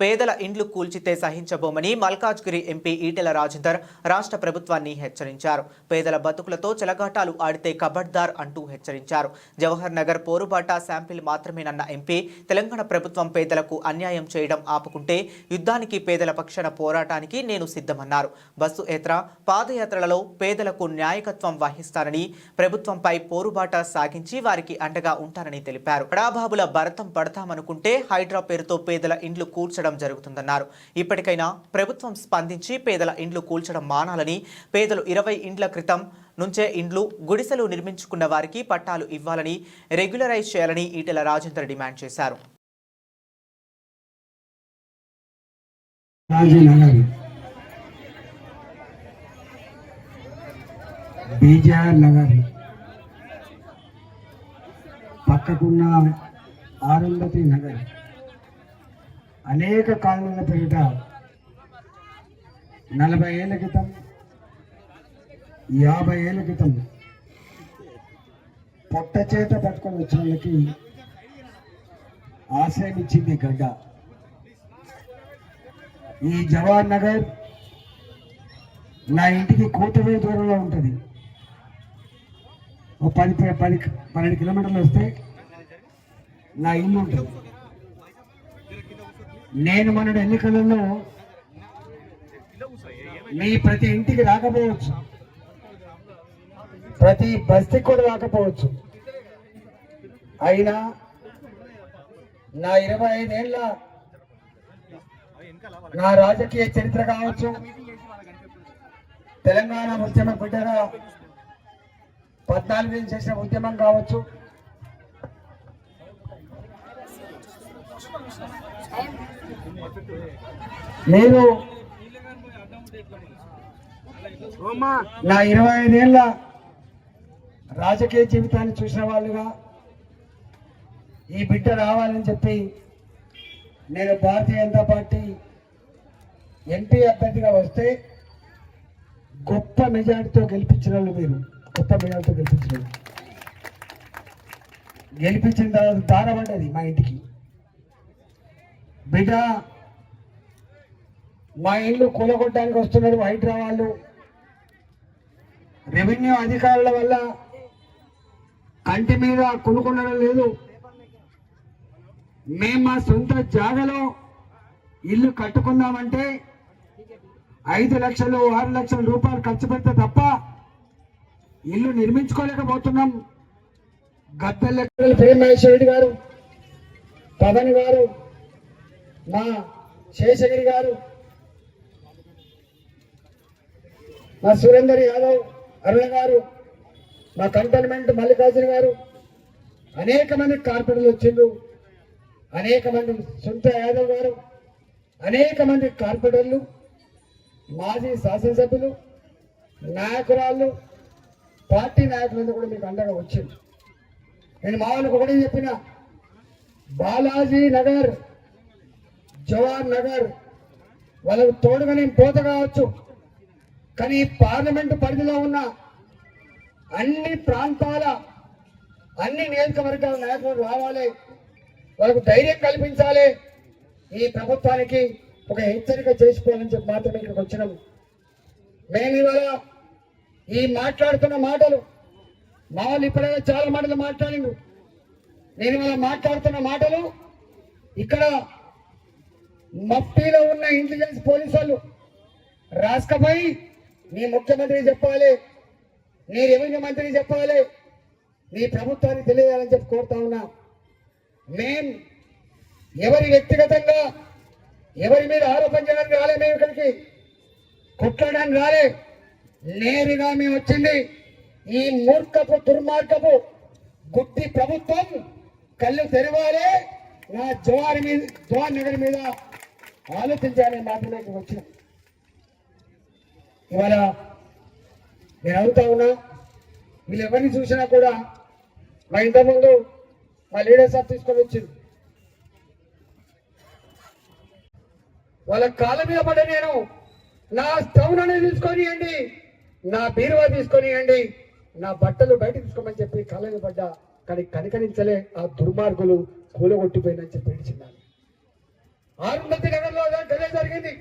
పేదల ఇండ్లు కూల్చితే సహించబోమని మల్కాజ్గిరి ఎంపీ ఈటెల రాజేందర్ రాష్ట్ర ప్రభుత్వాన్ని హెచ్చరించారు. పేదల బతుకులతో చెలగాటాలు ఆడితే కబడ్దార్ అంటూ హెచ్చరించారు. జవహర్ నగర్ పోరుబాట శాంపిల్ మాత్రమేనన్న ఎంపీ తెలంగాణ ప్రభుత్వం పేదలకు అన్యాయం చేయడం ఆపుకుంటే యుద్ధానికి పేదల పక్షాన పోరాటానికి నేను సిద్ధమన్నారు. బస్సు యాత్ర పాదయాత్రలలో పేదలకు న్యాయకత్వం వహిస్తానని ప్రభుత్వంపై పోరుబాట సాగించి వారికి అండగా ఉంటానని తెలిపారు. బడాబాబుల భరతం పడతామనుకుంటే హైడ్రా పేరుతో పేదల ఇండ్లు కూల్చడం జరుగుతుందన్నారు. ఇప్పటికైనా ప్రభుత్వం స్పందించి పేదల ఇండ్లు కూల్చడం మానాలని పేదలు ఇరవై ఇండ్ల క్రితం నుంచే ఇండ్లు గుడిసెలు నిర్మించుకున్న వారికి పట్టాలు ఇవ్వాలని రెగ్యులరైజ్ చేయాలని ఈటెల రాజేందర్ డిమాండ్ చేశారు. బీజార్ నగర్ పక్కకున్న ఆరుంధతి నగర్. అనేక కాలనీల పేరిట నలభై ఏళ్ళ క్రితం యాభై ఏళ్ళ క్రితం పొట్ట చేత పట్టుకొని వచ్చిన వాళ్ళకి ఆశ్రయం ఇచ్చింది గడ్డ. ఈ జవహర్ నగర్ నా ఇంటికి కూతవే దూరంలో ఉంటుంది. పది పది పన్నెండు కిలోమీటర్లు వస్తే నా ఇల్లు ఉంటుంది. నేను మన ఎన్నికలలో మీ ప్రతి ఇంటికి రాకపోవచ్చు. ప్రతి బస్తీకి కూడా రాకపోవచ్చు. అయినా నా ఇరవై ఐదేళ్ళ నా రాజకీయ చరిత్ర కావచ్చు తెలంగాణ ఉద్యమ బిడ్డగా పద్నాలుగు చేసిన ఉద్యమం కావచ్చు నేను నా ఇరవై ఐదేళ్ళ రాజకీయ జీవితాన్ని చూసిన వాళ్ళుగా ఈ బిడ్డ రావాలని చెప్పి నేను భారతీయ జనతా పార్టీ ఎంపీ అభ్యర్థిగా వస్తే గొప్ప మెజార్టీతో గెలిపించిన వాళ్ళు మీరు. గొప్ప మెజార్టీతో గెలిపించిన గెలిపించిన తర్వాత దారపడ్డది మా ఇంటికి. బిడ్డ మా ఇల్లు కూలగొట్టడానికి వస్తున్నారు వైట్ వాళ్ళు రెవెన్యూ అధికారుల వల్ల కంటి మీద కొనుక్కుండడం లేదు. మేము మా సొంత జాగలో ఇల్లు కట్టుకుందామంటే ఐదు లక్షలు ఆరు లక్షల రూపాయలు ఖర్చు పెడితే తప్ప ఇల్లు నిర్మించుకోలేకపోతున్నాం. గద్దెల ప్రేమ మహేశ్వరుడు గారు పవన్ గారు మా శేషగిరి గారు మా సురేందర్ యాదవ్ అరుణ గారు మా కంటోన్మెంట్ మల్లికార్జున గారు అనేక మంది కార్పొరేటర్లు వచ్చిండ్రు. అనేక మంది సుంత యాదవ్ గారు అనేక మంది కార్పొరేటర్లు మాజీ శాసనసభ్యులు నాయకురాళ్ళు పార్టీ నాయకులందరూ కూడా మీకు అండగా వచ్చింది నేను మా వాళ్ళకి ఒకటే చెప్పిన బాలాజీ నగర్ జవహర్ నగర్ వాళ్ళకు తోడుగా నేను పోత కావచ్చు. కానీ పార్లమెంటు పరిధిలో ఉన్న అన్ని ప్రాంతాల అన్ని నియోజకవర్గాల నాయకులు రావాలి. వాళ్ళకు ధైర్యం కల్పించాలి. ఈ ప్రభుత్వానికి ఒక హెచ్చరిక చేసుకోవాలని చెప్పి మాత్రమే ఇక్కడికి వచ్చినాం. మేము ఇవాళ ఈ మాట్లాడుతున్న మాటలు మా వాళ్ళు ఇప్పుడైనా చాలా మాటలు మాట్లాడిండు నేను ఇవాళ మాట్లాడుతున్న మాటలు ఇక్కడ మఫ్టీలో ఉన్న ఇంటెలిజెన్స్ పోలీసు వాళ్ళు రాసుకపోయి మీ ముఖ్యమంత్రి చెప్పాలి. మీ రెవెన్యూ మంత్రి చెప్పాలి. మీ ప్రభుత్వానికి తెలియాలని చెప్పి కోరుతా ఉన్నా. మేం ఎవరి వ్యక్తిగతంగా ఎవరి మీద ఆరోపణ చేయడానికి రాలే మేము ఇక్కడికి. కొట్టడానికి రాలే. నేరుగా మేము వచ్చింది. ఈ మూర్ఖపు దుర్మార్గపు గుట్టి ప్రభుత్వం కళ్ళు తెరవాలే. నా జవారి మీద జవాన్ నగర్ మీద ఆలోచించాలని మాత్రమే ఇక్కడికి వచ్చినాం ఇవాళ నేను అడుగుతా ఉన్నా. వీళ్ళు ఎవరిని చూసినా కూడా మా ఇంతకుముందు మా లీడర్ సార్ తీసుకొని వచ్చింది వాళ్ళ కాళ్ళ మీద పడ్డ నేను నా స్టౌన్ అనేది తీసుకొనియండి నా బీరువా తీసుకొనియండి నా బట్టలు బయట తీసుకోమని చెప్పి కాళ్ళని పడ్డా. కానీ కనికరించలే ఆ దుర్మార్గులు కూలగొట్టిపోయిందని చెప్పి ఏడిచిందాన్ని ఆరుందతి నగర్లో అదే జరిగింది.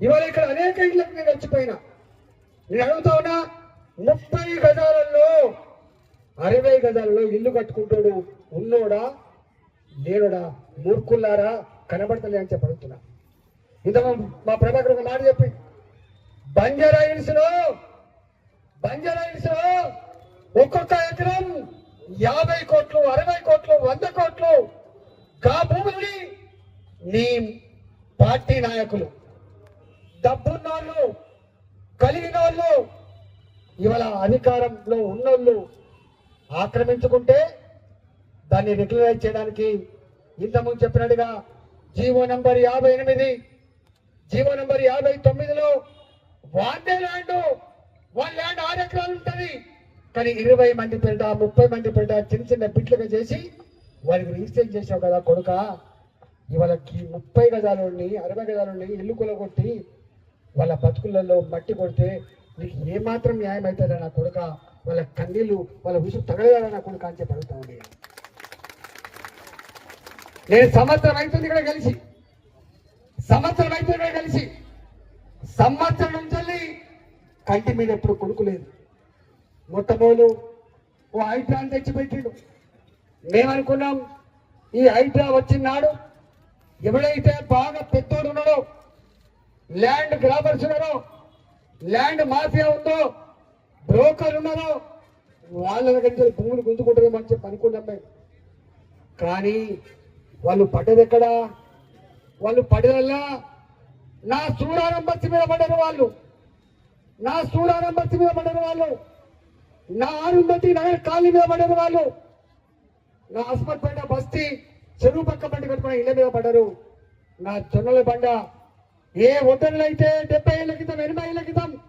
ఇవాళ ఇక్కడ అనేక ఇళ్ళకి నేను వచ్చిపోయినా. నేను అడుగుతా ఉన్నా ముప్పై గజాలలో అరవై గజాలలో ఇల్లు కట్టుకుంటాడు ఉన్నోడా లేనుడా మూర్ఖుల్లారా కనబడతలే అని చెప్పడుతున్నా ఇంత మా ప్రభాకర్ ఒక మాట చెప్పి బంజారా హిల్స్లో బంజారా లో ఒక్కొక్క ఎకరం యాభై కోట్లు అరవై కోట్లు వంద కోట్లు కా భూములని నీ పార్టీ నాయకులు డబ్బున్నోళ్ళు కలిగిన వాళ్ళు ఇవాళ అధికారంలో ఉన్నోళ్ళు ఆక్రమించుకుంటే దాన్ని రెగ్యులరైజ్ చేయడానికి ఇంతకుముందు చెప్పినట్టుగా జీవో నంబర్ యాభై ఎనిమిది జీవో నంబర్ యాభై తొమ్మిదిలో వాండే ల్యాండ్ వాళ్ళ ల్యాండ్ ఆరు ఎకరాలు ఉంటుంది. కానీ ఇరవై మంది పేరిట ముప్పై మంది పేరిట చిన్న చిన్న బిట్లుగా చేసి వారికి రిజిస్టర్ చేసావు కదా కొడుక. ఇవాళకి ముప్పై గజాలని అరవై గజాలని ఇల్లు కొలగొట్టి వాళ్ళ బతుకులలో మట్టి కొడితే నీకు ఏమాత్రం న్యాయం అవుతుందా నా కొడుక? వాళ్ళ కన్నీళ్ళు వాళ్ళ విసుగు తగలదా నా కొడుక అని చెప్పి అడుగుతా ఉండే. నేను సంవత్సరం అవుతుంది ఇక్కడ కలిసి. సంవత్సరం అవుతుంది ఇక్కడ కలిసి. సంవత్సరం నుంచి కంటి మీద ఎప్పుడు కొడుకులేదు మొట్టమొదలు ఓ హైడ్రాన్ తెచ్చిపెట్టిండు. మేమనుకున్నాం ఈ హైడ్రా వచ్చిన నాడు ఎవడైతే బాగా పెద్దోడు ఉన్నాడో ల్యాండ్ గ్రాబర్స్ ఉన్నారో. ల్యాండ్ మాఫియా ఉందో బ్రోకర్ ఉన్నారో వాళ్ళ దగ్గర నుంచి భూములు గుంజుకుంటారేమని చెప్పి అనుకున్నాం మేము. కానీ వాళ్ళు పడ్డది ఎక్కడా? వాళ్ళు పడేదల్లా నా సూరారం మీద పడ్డారు వాళ్ళు. నా సూరారం మీద పడ్డారు వాళ్ళు. నా ఆరుందతి నగర్ కాలనీ మీద పడ్డారు వాళ్ళు. నా హాస్పిటల్ పైన బస్తీ చెరువు పక్క బండి కట్టుకున్న ఇళ్ళ మీద పడ్డారు. నా జొన్నల బండ ఏ ఒడ్డలు అయితే డెబ్బై ఏళ్ళ క్రితం ఎనభై ఏళ్ళ క్రితం